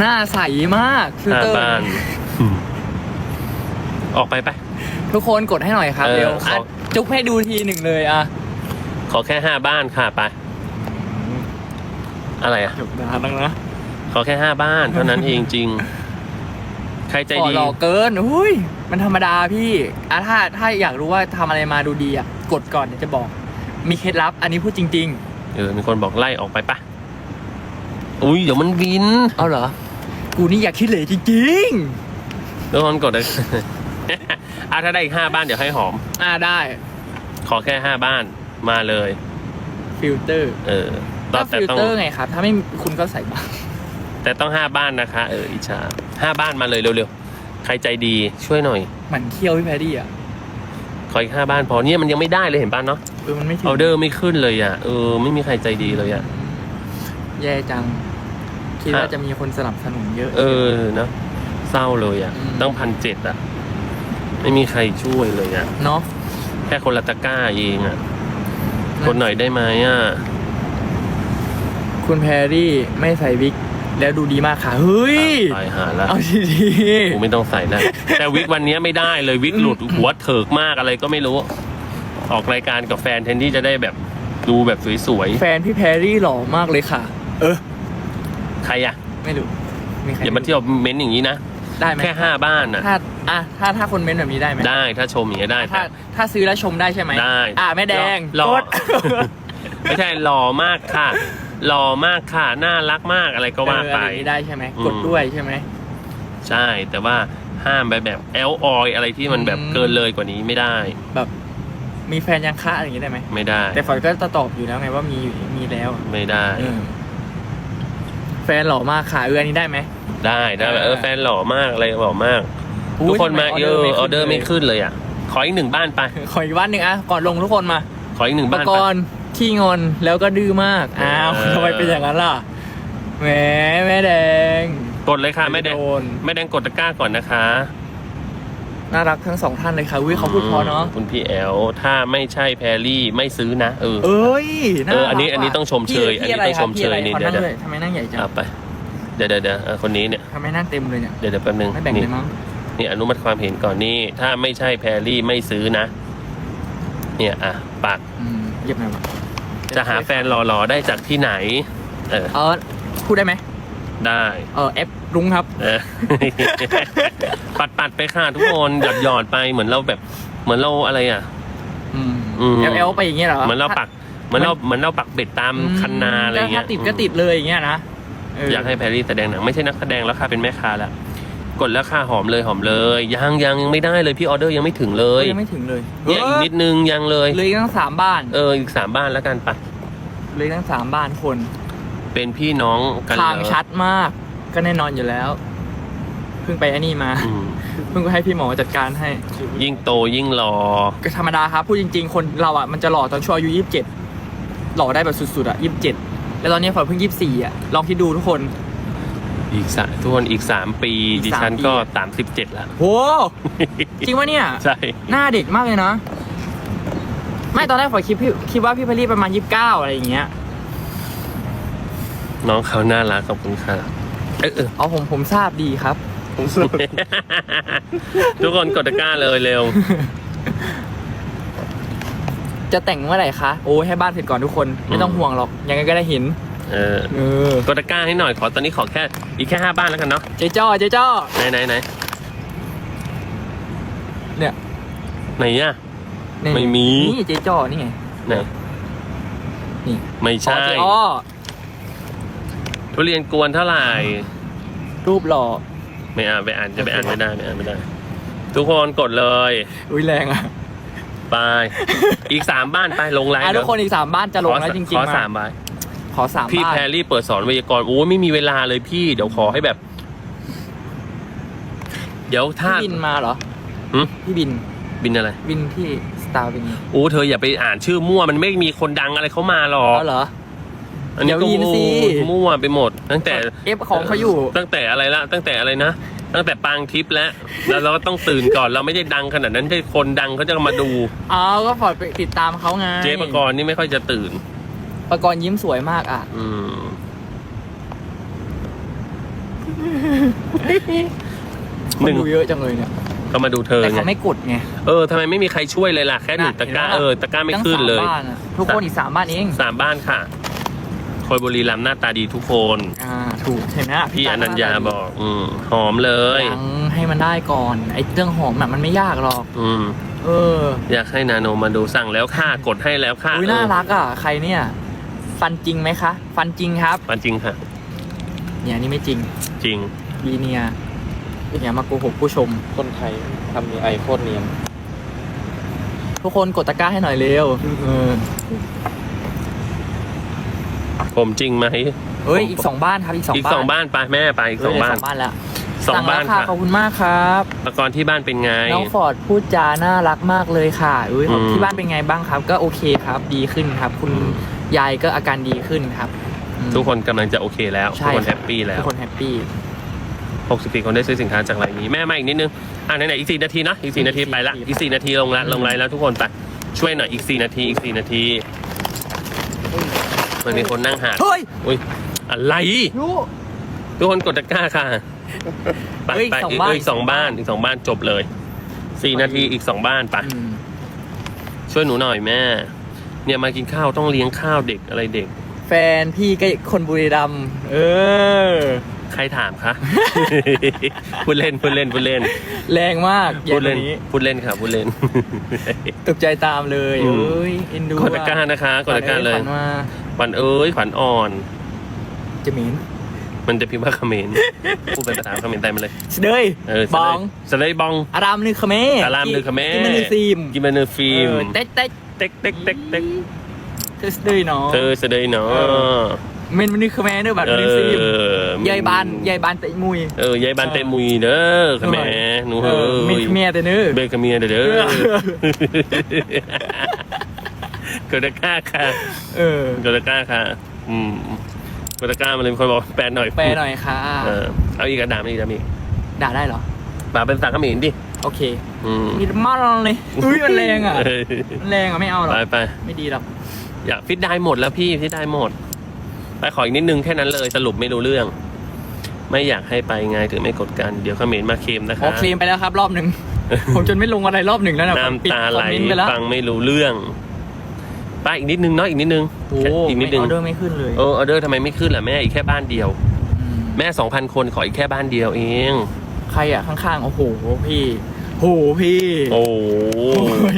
หน้าใสมากฟิลห้าเตอร์ บ้านอืมออกไปไป ทุกคนกดให้หน่อยครับเออเร็วขออะจุ๊บให้ดูทีหนึ่งเลยอะขอแค่ห้าบ้านค่ะไป อะไรอะจบนานแล้วนะขอแค่ห้าบ้าน เท่านั้นเองจริง ใครใจขอดี หล่อเกินอุ้ยมันธรรมดาพี่อะถ้าถ้าอยากรู้ว่าทำอะไรมาดูดีอะกดก่อนเดี๋ยวจะบอก มีเคล็ดลับ อันนี้พูดจริง เออมีคนบอกไล่ออกไปปะอุ้ยเดี๋ยวมันบิน ๆ เอาเหรอ กูนี่อยากคิดเลยจริงทุกคนกดเลย อะถ้าได้อีกห้าบ้านเดี๋ยวให้หอม ๆ อ่าได้ ขอแค่ห้าบ้านมาเลย ฟิลเตอร์เออก็แต่ฟิลต้องเตอร์ไงครับ ถ้าไม่คุณก็ใส่บ้างแต่ต้องห้าบ้านนะคะ เอออิจฉาห้าบ้านมาเลยเร็วๆ ใครใจดีช่วยหน่อย หมันเคี้ยวพี่แพรรี่อะขออีกห้าบ้านพอเนี่ยมันยังไม่ได้เลยเห็นป่ะเนาะเออมันไม่ถึงออเดอร์ไม่ขึ้นเลยอะเออไม่มีใครใจดีเลยอะ แย่จัง คิดว่าอะจะมีคนสนับสนุนเยอะ เออเนาะเศร้าเลยอะ อืม ต้องพันเจ็ดอะ ไม่มีใครช่วยเลยอะ เนาะแค่คนละตะกร้าเองอะกดหน่อยได้ไหมอะ คุณแพรรี่ไม่ใส่วิก แล้วดูดีมากค่ะ เฮ้ย ตายหาละเอาดีกูไม่ต้องใส่แล้วแต่วิกวันนี้ไม่ได้เลยวิกหลุดหัวเถิกมากอะไรก็ไม่รู้ ออกรายการกับแฟนแทนที่จะได้แบบดูแบบสวยๆแฟนพี่แพรรี่หล่อมากเลยค่ะ เออๆ ใครอะ ไม่รู้มีใครอย่ามาเที่ยวเม้นต์อย่างนี้นะ ได้ไหมแค่ห้าบ้านอะ ถ้าอะถ้าถ้าคนเม้นต์แบบนี้ได้ไหมได้ถ้าชมอย่างนี้ยได้ถ้าแต่ ถ้าซื้อแล้วชมได้ใช่ไหมได้ อะแม่แดงหล่อกด ไม่ใช่หล่อมากค่ะ หล่อมากค่ะ น่ารักมากอะไรก็ว่าเออไป อะไรอย่างนี้ได้ใช่ไหมอืมกดด้วยใช่ไหม ใช่ แต่ว่าห้ามไปแบบแอลออยอะไรที่มันแบบอืม เกินเลยกว่านี้ไม่ได้ แบบมีแฟนยังคะอะไรอย่างนี้ได้ไหมไม่ได้ แต่ฝอยก็จะตอบอยู่แล้วไงว่ามีมีแล้วไม่ได้ เออแฟนหล่อมากค่ะเอออันนี้ได้ไหม ได้ได้แบบเออเออแฟนหล่อมากอะไรหล่อมาก อุ๊ยทุกคนมาทำไเออออเดอร์ไม่ลยขึ้นเลยอะ ขออีกหนึ่งบ้านไป ขออีกบ้านหนึ่งอะก่อนลงทุกคนมาขออีกหนึ่งปบ้านกไป รณ์ขี้งอนแล้วก็ดื้อมากอ้าวเออ ทำไมเป็นอย่างนั้นล่ะแหมแม่แดงกดเลยค่ะแม่แดงโดนแม่แดงกดตะกร้าก่อนนะคะ น่ารักทั้งสองท่านเลยค่ะวิเขาพูดเพอเนาะคุณพี่แอลถ้าไม่ใช่แพรรี่ไม่ซื้อนะเออเอ้ยาเอออันนี้รักอันนี้ว่ะต้องชมเชยพี่อันนี้ต้องชมเชยพี่ะไรนี่ขอเดี๋ยวนั่งเลยทำไมนั่งใหญ่จังเอาไปเดี๋ยวเดี๋ยวเดี๋ยวเออคนนี้เนี่ยทำไมนั่งเต็มเลยเนี่ยเดี๋ยวเดี๋ยวแป๊บนึงไม่แบ่งนี่เลยมั้งนี่อนุมัติความเห็นก่อนนี่ถ้าไม่ใช่แพรรี่ไม่ซื้อนะ เนี่ยอะปากอืมเหยียบหน่อยวะจะหาแฟนหล่อๆได้จากที่ไหน เออเออพูดได้ไหมได้ เออแอป รุ้งครับ เออ ปัดปัดๆไปค่ะทุกคนหยอดหยอดๆไปเหมือนเราแบบ เหมือนเราอะไรอะ อืมอืม เอลเอลไปอย่างเงี้ยเหรอเหมือนเราปักเหมือนเราเหมือนเราปักเบ็ดตามคันนาอะไรเงี้ยถ้าติดก็ติดเลยอย่างเงี้ยนะเอยากให้แพรรี่แสดงหนังไม่ใช่นักแสดงแล้วค่ะเป็นแม่ค้าแล้วกดแล้วค่ะหอมเลยหอมเลยยังยังยังไม่ได้เลยพี่ออเดอร์ยังไม่ถึงเลเอ้ยยยังไม่ถึงเลยเนี่ยอีกนิดนึงยังเลย เหลยตั้งสามบ้านเอออีกสามบ้านแล้วกันปะเหลยตั้งสามบ้านคนเป็นพี่น้องกันทางเลยชัดมาก ก็แน่นอนอยู่แล้ว เพิ่งไปอันนี้มา อืมเพิ่งไปให้พี่หมอจัดการให้ ยิ่งโตยิ่งรอ ก็ธรรมดาครับพูดจริงๆ คนเราอะมันจะหล่อตอนช่วงอายุยี่สิบเจ็ดหล่อได้แบบสุดๆอะยี่สิบเจ็ดแล้วตอนนี้ฝอยเพิ่งยี่สิบสี่อะลองคิดดูทุกคน อีกสามทุกคนอีกสามปี อีกดิสามฉันปีก็สามสิบเจ็ดแล้วโห จริงวะเนี่ย ใช่ หน้าเด็กมากเลยนะ ไม่ตอนแรกฝอยคิดพี่คิดว่าพี่พลลี่ประมาณยี่สิบเก้าอะไรอย่างเงี้ย น้องเขาน่ารักขอบคุณค่ะ เออเออเอาผมผมทราบดีครับ ผมทราบทุกคนกดตะกร้าเลยเร็ว จะแต่งเมื่อไหร่คะ โอ้ยให้บ้านเสร็จก่อนทุกคน ไม่ต้องห่วงหรอก ยังไงก็ได้เห็น เออเออกดตะกร้าให้หน่อยขอตอนนี้ขอแค่ อีกแค่ห้าบ้านแล้วกันเนาะ เจ๊จ้อเจ๊จ้อไหนไหนไหนเนี่ยไหนอะนี่ไม่มี นี่เจ๊จ้อนี่ไงไหน นี่ ไม่อ๋อใช่เจ๊อ้อ ทุเรียนกวนเท่าไหร่ รูปหล่อไม่อ่านไปอ่านจะไปอ่านไม่ได้ไม่อ่านไม่ได้ ทุกคนกดเลย อุ้ยแรงอะไป อีกสามบ้านไปลงไลน์อะเดี๋ทุยวกคนอีกสามบ้านจะลงแล้วจริงขอๆสามมาบ้านขอสามพี่บ้านแพรรี่เปิดสอนไวยากรณ์โอ้ยไม่มีเวลาเลยพี่ เดี๋ยวขอให้แบบ เดี๋ยวถ้า พี่บินมาเหรอหึ พี่บินบินอะไร บินที่สตาร์บินโอ้เธออย่าไปอ่านชื่อมั่วมันไม่มีคนดังอะไรเขามาหรอกอ๋อเหรอ อันนี้ก็เดี๋ยวยินสิ มั่วไปหมด ตั้งแต่เอฟของเขาอยู่ ตั้งแต่อะไรละ ตั้งแต่อะไรนะ ตั้งแต่ปางทิพย์แล้ว แล้วเราก็ต้องตื่นก่อน เราไม่ได้ดังขนาดนั้นที่คนดังเขาจะมาดูอ๋อก็ฝอยไปติดตามเขาไงเจ๊ปกรณ์นี่ไม่ค่อยจะตื่นปกรณ์ยิ้มสวยมากอะ อืมคหนนึ่ง ดูเยอะจังเลยเนี่ย ก็มาดูเธอแต่ไง เขาไม่กดไงเออทำไมไม่มีใครช่วยเลยล่ะ แค่หนึ่งตะกร้าน่ะเออ ตะกร้าไม่ตั้งขึ้นเลยสามบ้านอะทุกคนอีกสามบ้านเอง สามบ้านค่ะ คอยบุรีรัมย์หน้าตาดีทุกคน อ่าถูกเห็นไหมะพี่อนัญญาบอก อืมหอมเลย ยังให้มันได้ก่อนไอ้เรื่องหอมน่ะมันไม่ยากหรอก อืมเอออยากให้นาโนมาดูสั่งแล้วค่ะกดให้แล้วค่ะอุ้ยเออน่ารักอะใครเนี่ย ฟันจริงไหมคะ ฟันจริงครับ มันจริงค่ะ เนี่ยนี่ไม่จริงจริงบีเนียอย่ามาโกหกผู้ชม คนไทยทำมีไอโคตรเนียนทุกคนกดตะกร้าให้หน่อยเร็วเออ ผมจริงไหมเอ้ยอีกสองบ้านครับอีกสองอีกบ้านสองบ้านไปแม่ไปอีกสองเยบ้านสองบ้านแล้วสองสั่บ้านแล้วค่ะค่ะขอบคุณมากครับตะกอนที่บ้านเป็นไง น้องฟอร์ดพูดจาน่ารักมากเลยค่ะอุ้ยอืมที่บ้านเป็นไงบ้างครับ ก็โอเคครับ ดีขึ้นครับ คุณอืมยายก็อาการดีขึ้นครับอืมทุกคนกำลังจะโอเคแล้วใช่ทุกคนคแฮรับปปี้แล้ทุวกคนแฮปปี้64คนได้ซื้อสินค้าจากไลน์นี้แม่มาอีกนิดนึง อะไหนๆอีก4นาทีเนอะอีก4นาทีไปละอีก4นาทีลงละลงไลน์แล้วทุกคนไปช่วยหน่อยอีก4นาทีอีก4นาที มันมีคนนั่งหาดเฮ้ย อุ้ยอะไรยูทุกคนกดตะกร้าค่ะไปเอ้ยไปสองอีกบ้าน เอ้ยอีกสองบ้านอีกสองบ้านจบเลยสี่นาทีอีกสองบ้านไปอืมช่วยหนูหน่อยแม่ เนี่ยมากินข้าวต้องเลี้ยงข้าวเด็กอะไรเด็ก แฟนพี่ก็คนบุรีรัมย์เออ ใครถามคะ พูดเล่นพูดเล่นพูดเล่นแรงมากอพูย่าดงเล่นนี้พูดเล่นค่ะพูดเล่น ตกใจตามเลยอืม เอ้ยเอ็นดูกดตะกร้านะคะกดตะกร้าเลยขวัญมาขวัญเอ้ยขวัญอ่อน จะหมินมันจะพิมพ์ว่าเขมรพูดเป็นภาษาเขมรได้มาเลยสเดยเออบองสไลด์บอง อารามนึกเขมรอารามนึกเขมรกินมันนึกซีมกินมันเนอร์ฟิล์มเออเต๊กเต๊กเต็กเต็กเต็กเต็กเธอสเดยเนาะเธอสไลด์เนาะเอเมนมันนึกเขมรเนอะแบบเอนึกซีมอยายบานยายบานเตะมุยเออ ยายบานเตมุยเด้อเขมรหนูเอเฮ้อเมนยเขมรแต่เนื้อเบเกเมียเด้อ เด้อกดตะกร้าค่ะ เออกดตะกร้าค่ะ อืมกดตะกร้ามาเลยมีคนบอกแปลหน่อยแปลหน่อยค่ะ เออเอาอีกกระดามอีกกระดามอีกด่าได้เหรอปาเป็นภาษาเขมรดิ โอเคอืมมีมากเลย อุ้ยมันแรงอะเออมันแรงอะไม่เอาหรอก ไปไปไม่ดีหรอก อยากฟิตได้หมดแล้วพี่ฟิตได้หมด ไปขออีกนิดนึงแค่นั้นเลยสรุปไม่รู้เรื่อง ไม่อยากให้ไปไงถึงไม่กดกันเดี๋ยวเขมรมาเค็มนะอ๋อคะเคลมไปแล้วครับ รอบหนึ่ง ผมจนไม่ลงอะไรรอบหนึ่งแล้วนะผมปิดน้ำตาไหลคอมเมนต์ไปแล้ว ฟังไม่รู้เรื่อง ไปอีกนิดนึงเนาะอีกนิดนึงโอ้แค่อีกนิดนึงออเดอร์ไม่ขึ้นเลยเออออเดอร์ทำไมไม่ขึ้นล่ะแม่อีกแค่บ้านเดียวมแม่สองพันคนขออีกแค่บ้านเดียวเอง ใครอะข้างๆโอ้โหพี่โหพี่โอ้โอ้ย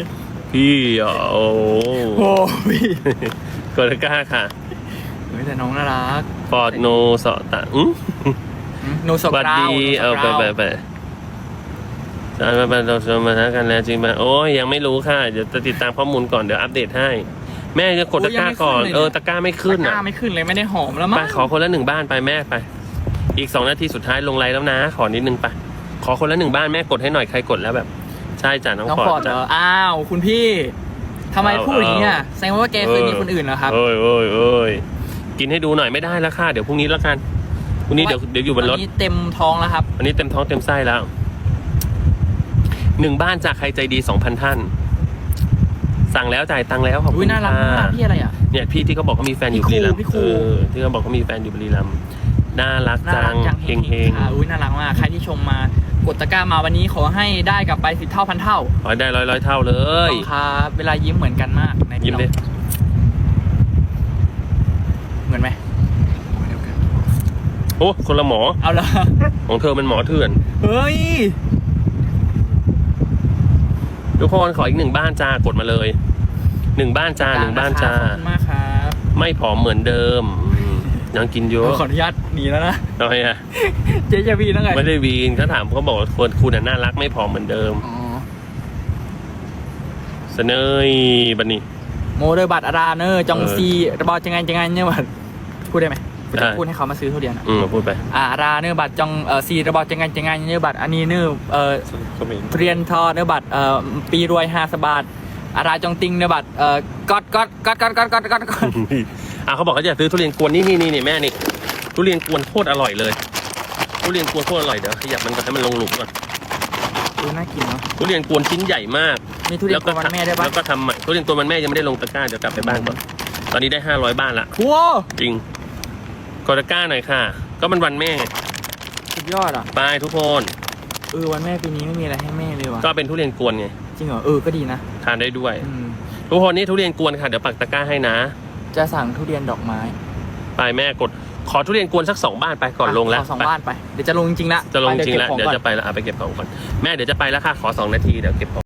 พี่อะโอ้โหพี่กดตะกร้าค่ะเฮ้ยแต่น้องน่ารักฟอร์ดโนสอตะอืมโนสสวัสกราวดีโนเอาสไปกราวไปไปจะมาไปเราจะมาทักกันแล้วจริงไหมโอ้ยยังไม่รู้ค่ะ เดี๋ยวจะติดตามข้อมูลก่อนเดี๋ยวอัปเดตให้ แม่จะกดตะกร้าก่อนเออตะกร้าไม่ขึ้นตะกอะร้าไม่ขึ้นเลยไม่ได้หอมแล้วมั้ไปงขอคนละหนึ่งบ้านไปแม่ไป อีกสองนาทีสุดท้ายลงไลน์แล้วนะ ขอนิดนึงไป ขอคนละหนึ่งบ้านแม่กดให้หน่อยใครกดแล้วแบบ ใช่จ้ะน้องน้องฟอฟอร์ร์ดดเหรจ้ะ ออ้าวคุณพี่ทำไมเอาพูดอย่างนี้อะเอาแสดงว่าแกเคยมีคนอื่นเหรอครับ เอ้ยเอ้ยเอ้ยกินให้ดูหน่อยไม่ได้แล้วค่ะ เดี๋ยวพรุ่งนี้แล้วกันพรุ่งนี้เดี๋ยวเดี๋ยวอยู่บนรถตนี้เต็มท้องแล้วครับ วันนี้เต็มท้องเต็มไส้แล้ว หนึ่งบ้านจากใครใจดีสองพันท่าน สั่งแล้วจ่ายตังค์แล้วขอบอุ้คุยณน่ารักค่ะมากพี่อะไรอะ เนี่ยพี่ที่เขาบอกเขามีแฟนอยู่พี่บุรีรัมย์ครูพี่ครู เออที่เขาบอกเขามีแฟนอยู่บุรีรัมย์น่ารักน่าจัรังกจังเฮงเฮงค่ะอุ้ยน่ารักมากใครที่ชมมากดตะกร้ามาวันนี้ขอให้ได้กลับไปสิบเท่าพันเท่าขอให้ได้ร้อยร้อยเท่าเลยต้องครับเวลายิ้มเหมือนกันมากในยิ้มดิเหมือนไหมเหมือนกันโอ้คนละหมอเอาละของเธอมันหมอเถื่อน เฮ้ย ทุกคนขออีกหนึ่งบ้านจ้ากดมาเลยหนึ่งบ้านจ้าหนึ่งบ้านจ้าขอบคุณมากครับไม่ผอมเหมือนเดิมอืมยังกินเยอะขออนุญาตหนีแล้วนะทำไมอะเจ๊จะวีแล้วไงไม่ได้วีนเขาถามเขาบอกว่าคนคุณน่ะน่ารักไม่ผอมเหมือนเดิมอ๋อเสนยบันนี้โมเดอร์บัตรอาราเนอร์จองเออซีระบอจังไงจังไงเนี่ยบัตรพูดได้ไหม ได้พูดให้เขามาซื้อทุเรียนอะอืมพูดไป อ่าอาราเนอร์บัตรจองเอ่อซีระบอจังไงจังไงเนี่ยบัตรอันนี้เนอร์เอ่อเขมรทุเรียนทอเนอร์บัตรเอ่อปีรวยห้าสบาทอาราจองติงเนอร์บัตรเอ่อก๊อดก๊อดก๊อดก๊อดก๊อดก๊อดก๊อดก๊อดอะเขาบอกเขาจะซื้อทุเรียนกวนนี่นี่นี่นี่แม่นี่ทุเรียนกวนโคตรอร่อยเลย ทุเรียนกวนโคตรอร่อยเดี๋ยวขยับมันก่อนให้มันลงหลุมก่อนดูน่ากินเนาะทุเรียนกวนชิ้นใหญ่มากมีทุเรียนกวนวันแม่ได้ปะแล้วก็ทำใหม่ทุเรียนกวนวันแม่ยังไม่ได้ลงตะกร้าเดี๋ยวกลับไปบ้านก่อนตอนนี้ได้ห้าร้อยบ้านละว้าวจริง กดตะกร้าหน่อยค่ะ ก็มันวันแม่ สุดยอดอะ ไปทุกคน เออวันแม่ปีนี้ไม่มีอะไรให้แม่เลยว่ะ ก็เป็นทุเรียนกวนไง จริงเหรอ เออ ก็ดีนะ ทานได้ด้วย อืม ทุกคนนี่ทุเรียนกวนค่ะ เดี๋ยวปักตะกร้าให้นะ จะสั่งทุเรียนดอกไม้ไปแม่กด ขอทุเรียนกวนสักสองบ้านไปก่อนลงแล้วขอสองไปบ้านไป เดี๋ยวจะลงจริงๆละจะลงไปจริงแล้วก็บขอเดี๋ยวก่อนจะไปแล้วเอาไปเก็บของก่อน แม่เดี๋ยวจะไปแล้วค่ะ ขอสองนาทีเดี๋ยวเก็บของ